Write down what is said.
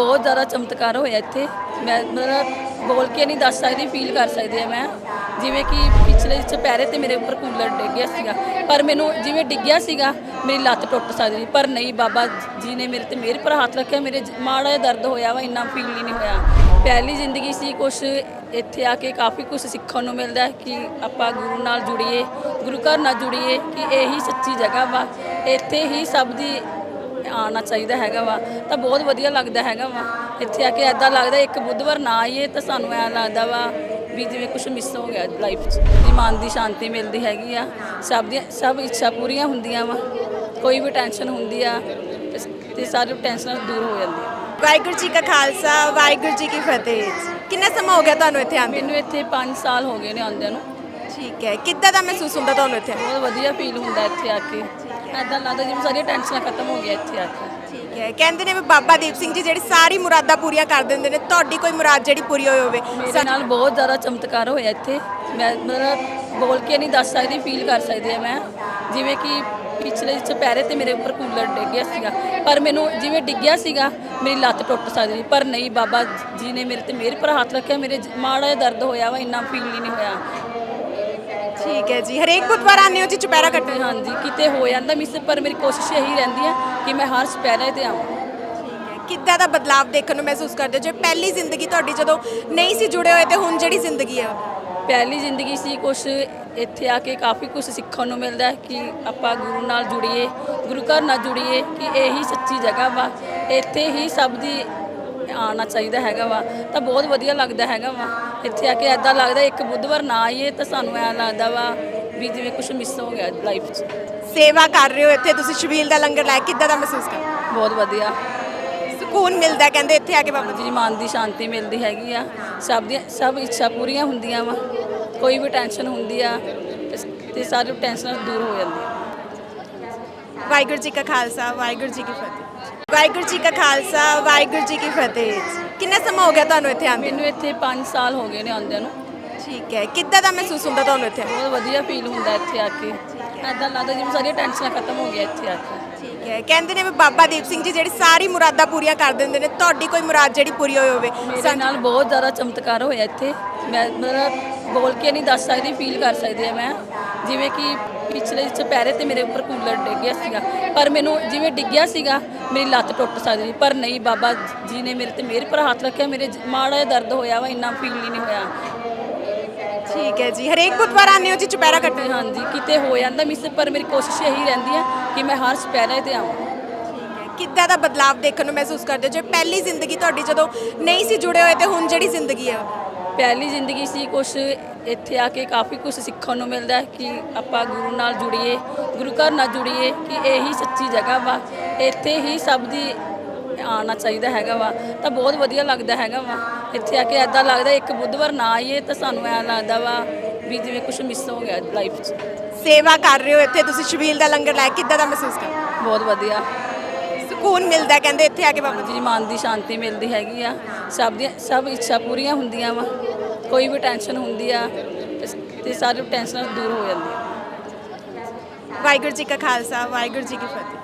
ਬਹੁਤ ਜ਼ਿਆਦਾ ਚਮਤਕਾਰ ਹੋਇਆ ਇੱਥੇ। ਮੈਂ ਮਤਲਬ ਬੋਲ ਕੇ ਨਹੀਂ ਦੱਸ ਸਕਦੀ ਫੀਲ ਕਰ ਸਕਦੀ ਆ ਮੈਂ। ਜਿਵੇਂ ਕਿ ਪਿਛਲੇ ਚੁਪਹਿਰੇ ਤੇ ਮੇਰੇ ਉੱਪਰ ਕੂਲਰ ਡਿੱਗ ਗਿਆ ਸੀਗਾ। ਪਰ ਮੈਨੂੰ ਜਿਵੇਂ ਡਿੱਗਿਆ ਸੀਗਾ, ਮੇਰੀ ਲੱਤ ਟੁੱਟ ਸਕਦੀ ਪਰ ਨਹੀਂ, ਬਾਬਾ ਜੀ ਨੇ ਮੇਰੇ ਤੇ ਮੇਰੇ ਪਰ ਹੱਥ ਰੱਖਿਆ। ਮੇਰੇ ਮਾੜਾ ਜਿਹਾ ਦਰਦ ਹੋਇਆ ਵਾ, ਇੰਨਾ ਫੀਲ ਹੀ ਨਹੀਂ ਹੋਇਆ। ਪਹਿਲੀ ਜ਼ਿੰਦਗੀ ਸੀ, ਕੁਛ ਇੱਥੇ ਆ ਕੇ ਕਾਫੀ ਕੁਝ ਸਿੱਖਣ ਨੂੰ ਮਿਲਦਾ ਹੈ ਕਿ ਆਪਾਂ ਗੁਰੂ ਨਾਲ ਜੁੜੀਏ, ਗੁਰੂ ਘਰ ਨਾਲ ਜੁੜੀਏ, ਕਿ ਇਹੀ ਸੱਚੀ ਜਗ੍ਹਾ ਵਾ। ਇੱਥੇ ਹੀ ਸਭ ਦੀ ਆਉਣਾ ਚਾਹੀਦਾ ਹੈਗਾ ਵਾ ਤਾਂ ਬਹੁਤ ਵਧੀਆ ਲੱਗਦਾ ਹੈਗਾ ਵਾ। ਇੱਥੇ ਆ ਕੇ ਐਦਾਂ ਲੱਗਦਾ ਇੱਕ ਬੁੱਧਵਾਰ ਨਾ ਆਈਏ ਤਾਂ ਸਾਨੂੰ ਐਂ ਲੱਗਦਾ ਵਾ ਵੀ ਜਿਵੇਂ ਕੁਝ ਮਿਸ ਹੋ ਗਿਆ ਲਾਈਫ 'ਚ। ਦੀ ਮਨ ਦੀ ਸ਼ਾਂਤੀ ਮਿਲਦੀ ਹੈਗੀ ਆ। ਸਭ ਦੀਆਂ ਸਭ ਇੱਛਾ ਪੂਰੀਆਂ ਹੁੰਦੀਆਂ ਵਾ। ਕੋਈ ਵੀ ਟੈਨਸ਼ਨ ਹੁੰਦੀ ਆ ਤੇ- ਤੇ ਸਾਰੀ ਟੈਨਸ਼ਨ ਦੂਰ ਹੋ ਜਾਂਦੀ ਆ। ਵਾਹਿਗੁਰੂ ਜੀ ਕਾ ਖਾਲਸਾ ਵਾਹਿਗੁਰੂ ਜੀ ਕੀ ਫਤਿਹ। ਕਿੰਨਾ ਸਮਾਂ ਹੋ ਗਿਆ ਤੁਹਾਨੂੰ ਇੱਥੇ ਆਉਂਦੇ ਮੈਨੂੰ ਇੱਥੇ 5 ਸਾਲ ਹੋ ਗਏ ਨੇ ਆਉਂਦਿਆਂ ਨੂੰ। ਠੀਕ ਹੈ ਕਿੱਦਾਂ ਦਾ ਮਹਿਸੂਸ ਹੁੰਦਾ ਤੁਹਾਨੂੰ ਇੱਥੇ? ਬਹੁਤ ਵਧੀਆ ਫੀਲ ਹੁੰਦਾ ਇੱਥੇ ਆ ਕੇ। ਐਦਾਂ ਲੱਗਦਾ ਜਿਵੇਂ ਸਾਰੀਆਂ ਟੈਨਸ਼ਨਾਂ ਖਤਮ ਹੋ ਗਈਆਂ ਇੱਥੇ ਆ ਕੇ। ਠੀਕ ਹੈ। ਕਹਿੰਦੇ ਨੇ ਵੀ ਬਾਬਾ ਦੀਪ ਸਿੰਘ ਜੀ ਜਿਹੜੀ ਸਾਰੀ ਮੁਰਾਦਾਂ ਪੂਰੀਆਂ ਕਰ ਦਿੰਦੇ ਨੇ ਤੁਹਾਡੀ ਕੋਈ ਮੁਰਾਦ ਜਿਹੜੀ ਪੂਰੀ ਹੋਈ ਹੋਵੇ ਮੇਰੇ ਨਾਲ ਬਹੁਤ ਜ਼ਿਆਦਾ ਚਮਤਕਾਰ ਹੋਇਆ ਇੱਥੇ। ਮੈਂ ਮਤਲਬ ਬੋਲ ਕੇ ਨਹੀਂ ਦੱਸ ਸਕਦੀ ਫੀਲ ਕਰ ਸਕਦੀ ਹਾਂ ਮੈਂ। ਜਿਵੇਂ ਕਿ ਪਿਛਲੇ ਚੁਪਹਿਰੇ ਤੇ ਮੇਰੇ ਉੱਪਰ ਕੂਲਰ ਡਿੱਗ ਗਿਆ ਸੀਗਾ। ਪਰ ਮੈਨੂੰ ਜਿਵੇਂ ਡਿੱਗਿਆ ਸੀਗਾ ਮੇਰੀ ਲੱਤ ਟੁੱਟ ਸਕਦੀ ਸੀ। ਪਰ ਨਹੀਂ ਬਾਬਾ ਜੀ ਨੇ ਮੇਰੇ ਤੇ ਮੇਰੇ ਪਰ ਹੱਥ ਰੱਖਿਆ। ਮੇਰੇ ਜ- ਮਾੜਾ ਜਿਹਾ ਦਰਦ ਹੋਇਆ ਵਾ ਇੰਨਾ ਫੀਲ ਹੀ ਨਹੀਂ ਹੋਇਆ। ਠੀਕ ਹੈ ਜੀ ਹਰੇਕ ਬੁੱਧਵਾਰ ਆਉਂਦੇ ਹੋ ਜੀ ਚੁਪਹਿਰਾ ਕੱਟਣ? ਹਾਂਜੀ ਕਿਤੇ ਹੋ ਜਾਂਦਾ ਮਿਸ ਪਰ ਮੇਰੀ ਕੋਸ਼ਿਸ਼ ਇਹੀ ਰਹਿੰਦੀ ਹੈ ਕਿ ਮੈਂ ਹਰ ਚੁਪਹਿਰੇ ਤੇ ਆਵਾਂ। ਕਿੱਦਾਂ ਦਾ ਬਦਲਾਅ ਦੇਖਣ ਨੂੰ ਮਹਿਸੂਸ ਕਰਦੇ ਹੋ? ਜੇ ਪਹਿਲੀ ਜ਼ਿੰਦਗੀ ਤੁਹਾਡੀ ਜਦੋਂ ਨਹੀਂ ਸੀ ਜੁੜੇ ਹੋਏ ਤੇ ਹੁਣ ਜਿਹੜੀ ਜ਼ਿੰਦਗੀ ਹੈ ਪਹਿਲੀ ਜ਼ਿੰਦਗੀ ਸੀ ਕੁਛ ਇੱਥੇ ਆ ਕੇ ਕਾਫੀ ਕੁਝ ਸਿੱਖਣ ਨੂੰ ਮਿਲਦਾ ਹੈ ਕਿ ਆਪਾਂ ਗੁਰੂ ਨਾਲ ਜੁੜੀਏ ਗੁਰੂ ਘਰ ਨਾਲ ਜੁੜੀਏ ਕਿ ਇਹੀ ਸੱਚੀ ਜਗ੍ਹਾ ਵਾ। ਇੱਥੇ ਹੀ ਸਭ ਦੀ ਆਉਣਾ ਚਾਹੀਦਾ ਹੈਗਾ ਵਾ ਤਾਂ ਬਹੁਤ ਵਧੀਆ ਲੱਗਦਾ ਹੈਗਾ ਵਾ। ਇੱਥੇ ਆ ਕੇ ਐਦਾਂ ਲੱਗਦਾ ਇੱਕ ਬੁੱਧਵਾਰ ਨਾ ਆਈਏ ਤਾਂ ਸਾਨੂੰ ਐਂ ਲੱਗਦਾ ਵਾ ਵੀ ਜਿਵੇਂ ਕੁਝ ਮਿਸ ਹੋ ਗਿਆ ਲਾਈਫ 'ਚ। ਸੇਵਾ ਕਰ ਰਹੇ ਹੋ ਇੱਥੇ ਤੁਸੀਂ ਸ਼ਬੀਲ ਦਾ ਲੰਗਰ ਲਾਇਆ ਕਿੱਦਾਂ ਦਾ ਮਹਿਸੂਸ ਕਰਦੇ ਬਹੁਤ ਵਧੀਆ। ਸਕੂਨ ਮਿਲਦਾ ਕਹਿੰਦੇ ਇੱਥੇ ਆ ਕੇ ਬਾਬਾ ਜੀ। ਜੀ ਮਨ ਦੀ ਸ਼ਾਂਤੀ ਮਿਲਦੀ ਹੈਗੀ ਆ। ਸਭ ਦੀਆਂ ਸਭ ਇੱਛਾ ਪੂਰੀਆਂ ਹੁੰਦੀਆਂ ਵਾ। ਕੋਈ ਵੀ ਟੈਨਸ਼ਨ ਹੁੰਦੀ ਆ ਤੇ- ਤੇ ਸਾਰੀ ਟੈਨਸ਼ਨ ਦੂਰ ਹੋ ਜਾਂਦੀ ਆ। ਵਾਹਿਗੁਰੂ ਜੀ ਕਾ ਖਾਲਸਾ ਵਾਹਿਗੁਰੂ ਜੀ ਕੀ ਫਤਿਹ। ਵਾਹਿਗੁਰੂ ਜੀ ਕਾ ਖਾਲਸਾ ਵਾਹਿਗੁਰੂ ਜੀ ਕੀ ਫਤਿਹ। ਕਿੰਨਾ ਸਮਾਂ ਹੋ ਗਿਆ ਤੁਹਾਨੂੰ ਇੱਥੇ ਆਉਂਦੇ ਮੈਨੂੰ ਇੱਥੇ 5 ਸਾਲ ਹੋ ਗਏ ਨੇ ਆਉਂਦਿਆਂ ਨੂੰ। ਠੀਕ ਹੈ। ਕਿੱਦਾਂ ਦਾ ਮਹਿਸੂਸ ਹੁੰਦਾ ਤੁਹਾਨੂੰ ਇੱਥੇ? ਬਹੁਤ ਵਧੀਆ ਫੀਲ ਹੁੰਦਾ ਇੱਥੇ ਆ ਕੇ। ਐਦਾਂ ਲੱਗਦਾ ਜਿਵੇਂ ਸਾਰੀਆਂ ਟੈਨਸ਼ਨਾਂ ਖਤਮ ਹੋ ਗਈਆਂ ਇੱਥੇ ਆ ਕੇ। ਠੀਕ ਹੈ। ਕਹਿੰਦੇ ਨੇ ਵੀ ਬਾਬਾ ਦੀਪ ਸਿੰਘ ਜੀ ਜਿਹੜੀ ਸਾਰੀ ਮੁਰਾਦਾਂ ਪੂਰੀਆਂ ਕਰ ਦਿੰਦੇ ਨੇ ਤੁਹਾਡੀ ਕੋਈ ਮੁਰਾਦ ਜਿਹੜੀ ਪੂਰੀ ਹੋਈ ਹੋਵੇ ਮੇਰੇ ਨਾਲ ਬਹੁਤ ਜ਼ਿਆਦਾ ਚਮਤਕਾਰ ਹੋਇਆ ਇੱਥੇ। ਮੈਂ ਮਤਲਬ ਬੋਲ ਕੇ ਨਹੀਂ ਦੱਸ ਸਕਦੀ ਫੀਲ ਕਰ ਸਕਦੀ ਹਾਂ ਮੈਂ। ਜਿਵੇਂ ਕਿ ਪਿਛਲੇ ਚੁਪਹਿਰੇ ਤੇ ਮੇਰੇ ਉੱਪਰ ਕੂਲਰ ਡਿੱਗ ਗਿਆ ਸੀਗਾ। ਪਰ ਮੈਨੂੰ ਜਿਵੇਂ ਡਿੱਗਿਆ ਸੀਗਾ ਮੇਰੀ ਲੱਤ ਟੁੱਟ ਸਕਦੀ ਪਰ ਨਹੀਂ ਬਾਬਾ ਜੀ ਨੇ ਮੇਰੇ ਤੇ ਮੇਰੇ ਪਰ ਹੱਥ ਰੱਖਿਆ। ਮੇਰੇ ਜ- ਮਾੜਾ ਜਿਹਾ ਦਰਦ ਹੋਇਆ ਵਾ ਇੰਨਾ ਫੀਲ ਹੀ ਨਹੀਂ ਹੋਇਆ। ਠੀਕ ਹੈ ਜੀ। ਹਰੇਕ ਬੁੱਧਵਾਰ ਆਉਂਦੇ ਹੋ ਜੀ ਚੁਪਹਿਰਾ ਕੱਟਣ ਤੇ ਹਾਂਜੀ। ਕਿਤੇ ਹੋ ਜਾਂਦਾ ਮਿਸ ਪਰ ਮੇਰੀ ਕੋਸ਼ਿਸ਼ ਇਹੀ ਰਹਿੰਦੀ ਹੈ ਕਿ ਮੈਂ ਹਰ ਚੁਪਹਿਰੇ ਤੇ ਆਵਾਂ। ਕਿੱਦਾਂ ਦਾ ਬਦਲਾਅ ਦੇਖਣ ਨੂੰ ਮਹਿਸੂਸ ਕਰਦੇ ਹੋ? ਜੇ ਪਹਿਲੀ ਜ਼ਿੰਦਗੀ ਤੁਹਾਡੀ ਜਦੋਂ ਨਹੀਂ ਸੀ ਜੁੜੇ ਹੋਏ ਤੇ ਹੁਣ ਜਿਹੜੀ ਜ਼ਿੰਦਗੀ ਹੈ ਪਹਿਲੀ ਜ਼ਿੰਦਗੀ ਸੀ ਕੁਛ ਇੱਥੇ ਆ ਕੇ ਕਾਫੀ ਕੁਝ ਸਿੱਖਣ ਨੂੰ ਮਿਲਦਾ ਹੈ ਕਿ ਆਪਾਂ ਗੁਰੂ ਨਾਲ ਜੁੜੀਏ ਗੁਰੂ ਘਰ ਨਾਲ ਜੁੜੀਏ ਕਿ ਇਹੀ ਸੱਚੀ ਜਗ੍ਹਾ ਵਾ ਇੱਥੇ ਹੀ ਸਭ ਦੀ ਆਉਣਾ ਚਾਹੀਦਾ ਹੈਗਾ ਵਾ ਤਾਂ ਬਹੁਤ ਵਧੀਆ ਲੱਗਦਾ ਹੈਗਾ ਵਾ। ਇੱਥੇ ਆ ਕੇ ਐਦਾਂ ਲੱਗਦਾ ਇੱਕ ਬੁੱਧਵਾਰ ਨਾ ਆਈਏ ਤਾਂ ਸਾਨੂੰ ਐਂ ਲੱਗਦਾ ਵਾ ਵੀ ਜਿਵੇਂ ਕੁਝ ਮਿਸ ਹੋ ਗਿਆ ਲਾਈਫ 'ਚ। ਸੇਵਾ ਕਰ ਰਹੇ ਹੋ ਇੱਥੇ ਤੁਸੀਂ ਸ਼ਬੀਲ ਦਾ ਲੰਗਰ ਲਾਇਆ ਕਿੱਦਾਂ ਦਾ ਮਹਿਸੂਸ ਕਰਦੇ ਬਹੁਤ ਵਧੀਆ। ਸਕੂਨ ਮਿਲਦਾ ਕਹਿੰਦੇ ਇੱਥੇ ਆ ਕੇ ਬਾਬਾ ਜੀ। ਮਨ ਦੀ ਸ਼ਾਂਤੀ ਮਿਲਦੀ ਹੈਗੀ ਆ। ਸਭ ਦੀਆਂ ਸਭ ਇੱਛਾ ਪੂਰੀਆਂ ਹੁੰਦੀਆਂ ਵਾ। ਕੋਈ ਵੀ ਟੈਨਸ਼ਨ ਹੁੰਦੀ ਆ ਤੇ- ਤੇ ਸਾਰੀ ਟੈਨਸ਼ਨ ਦੂਰ ਹੋ ਜਾਂਦੀ ਆ। ਵਾਹਿਗੁਰੂ ਜੀ ਕਾ ਖਾਲਸਾ ਵਾਹਿਗੁਰੂ ਜੀ ਕੀ ਫਤਿਹ।